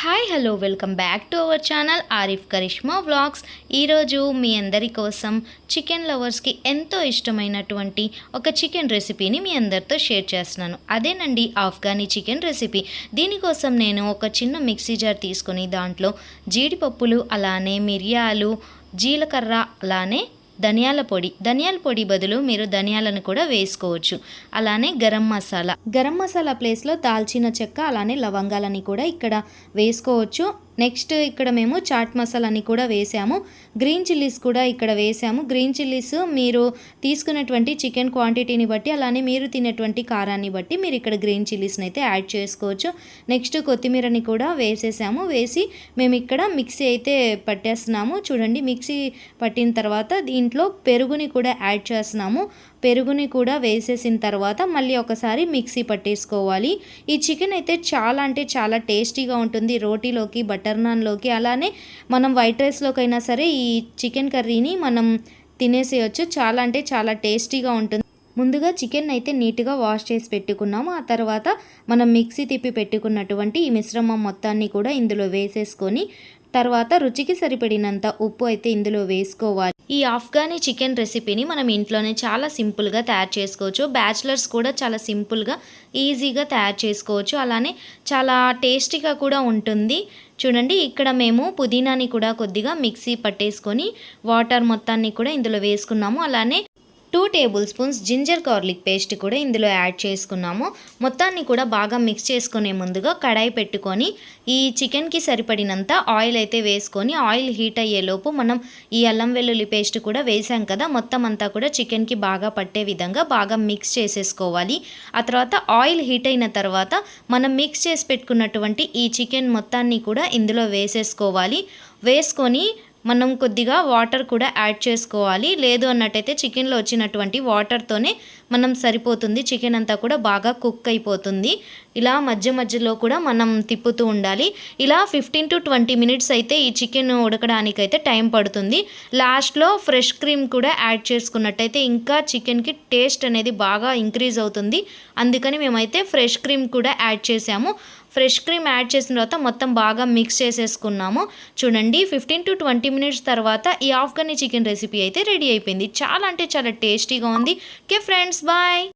Hi hello welcome back to our channel Arif Karishma vlogs ఈరోజు మీ అందరి కోసం చికెన్ లవర్స్కి ఎంతో ఇష్టమైనటువంటి ఒక చికెన్ రెసిపీని మీ అందరితో షేర్ చేస్తున్నాను. అదేనండి ఆఫ్ఘనీ చికెన్ రెసిపీ దీనికోసం నేను ఒక చిన్న మిక్సీ జార్ తీసుకొని దాంట్లో జీడిపప్పులు అలానే మిరియాలు జీలకర్ర అలానే ధనియాల పొడి. ధనియాల పొడి బదులు మీరు ధనియాలను కూడా వేసుకోవచ్చు. అలానే గరం మసాలా. గరం మసాలా ప్లేస్లో దాల్చిన చెక్క అలానే లవంగాలని కూడా ఇక్కడ వేసుకోవచ్చు. నెక్స్ట్ ఇక్కడ మేము చాట్ మసాలాని కూడా వేసాము. గ్రీన్ చిల్లీస్ కూడా ఇక్కడ వేసాము. గ్రీన్ చిల్లీస్ మీరు తీసుకున్నటువంటి చికెన్ క్వాంటిటీని బట్టి అలానే మీరు తినేటువంటి కారాన్ని బట్టి మీరు ఇక్కడ గ్రీన్ చిల్లీస్ని అయితే యాడ్ చేసుకోవచ్చు. నెక్స్ట్ కొత్తిమీరని కూడా వేసేసాము. వేసి మేము ఇక్కడ మిక్సీ అయితే పట్టేస్తున్నాము. చూడండి మిక్సీ పట్టిన తర్వాత దీంట్లో పెరుగుని కూడా యాడ్ చేస్తున్నాము. పెరుగుని కూడా వేసేసిన తర్వాత మళ్ళీ ఒకసారి మిక్సీ పట్టేసుకోవాలి. ఈ చికెన్ అయితే చాలా అంటే చాలా టేస్టీగా ఉంటుంది. రోటీలోకి బటర్ నాన్లోకి అలానే మనం వైట్ రైస్లోకైనా సరే ఈ చికెన్ కర్రీని మనం తినేసేయచ్చు. చాలా అంటే చాలా టేస్టీగా ఉంటుంది. ముందుగా చికెన్ అయితే నీట్గా వాష్ చేసి పెట్టుకున్నాము. ఆ తర్వాత మనం మిక్సీ తిప్పి పెట్టుకున్నటువంటి ఈ మిశ్రమం మొత్తాన్ని కూడా ఇందులో వేసేసుకొని తర్వాత రుచికి సరిపడినంత ఉప్పు అయితే ఇందులో వేసుకోవాలి. ఈ ఆఫ్ఘనీ చికెన్ రెసిపీని మనం ఇంట్లోనే చాలా సింపుల్గా తయారు చేసుకోవచ్చు. బ్యాచిలర్స్ కూడా చాలా సింపుల్గా ఈజీగా తయారు చేసుకోవచ్చు. అలానే చాలా టేస్టీగా కూడా ఉంటుంది. చూడండి ఇక్కడ మేము పుదీనాని కూడా కొద్దిగా మిక్సీ పట్టేసుకొని వాటర్ మొత్తాన్ని కూడా ఇందులో వేసుకున్నాము. అలానే two tablespoons ginger garlic paste కూడా ఇందులో యాడ్ చేసుకున్నాము. మొత్తాన్ని కూడా బాగా మిక్స్ చేసుకునే ముందుగా కడాయి పెట్టుకొని ఈ చికెన్కి సరిపడినంత ఆయిల్ అయితే వేసుకొని ఆయిల్ హీట్ అయ్యేలోపు మనం ఈ అల్లం వెల్లుల్లి పేస్ట్ కూడా వేసాం కదా మొత్తం అంతా కూడా చికెన్కి బాగా పట్టే విధంగా బాగా మిక్స్ చేసేసుకోవాలి. ఆ తర్వాత ఆయిల్ హీట్ అయిన తర్వాత మనం మిక్స్ చేసి పెట్టుకున్నటువంటి ఈ చికెన్ మొత్తాన్ని కూడా ఇందులో వేసేసుకోవాలి. వేసుకొని మనం కొద్దిగా వాటర్ కూడా యాడ్ చేసుకోవాలి. లేదు అన్నట్టయితే చికెన్లో వచ్చినటువంటి వాటర్తోనే మనం సరిపోతుంది. చికెన్ అంతా కూడా బాగా కుక్ అయిపోతుంది. ఇలా మధ్య మధ్యలో కూడా మనం తిప్పుతూ ఉండాలి. ఇలా ఫిఫ్టీన్ టు ట్వంటీ మినిట్స్ అయితే ఈ చికెన్ ఉడకడానికి అయితే టైం పడుతుంది. లాస్ట్లో ఫ్రెష్ క్రీమ్ కూడా యాడ్ చేసుకున్నట్టయితే ఇంకా చికెన్కి టేస్ట్ అనేది బాగా ఇంక్రీజ్ అవుతుంది. అందుకని మేమైతే ఫ్రెష్ క్రీమ్ కూడా యాడ్ చేసాము ఫ్రెష్ క్రీమ్ యాడ్ చేసిన తర్వాత మొత్తం బాగా మిక్స్ చేసేసుకున్నాము. చూడండి ఫిఫ్టీన్ టు ట్వంటీ మినిట్స్ తర్వాత ఈ ఆఫ్ఘనీ చికెన్ రెసిపీ అయితే రెడీ అయిపోయింది. చాలా అంటే చాలా టేస్టీగా ఉంది. Okay friends bye.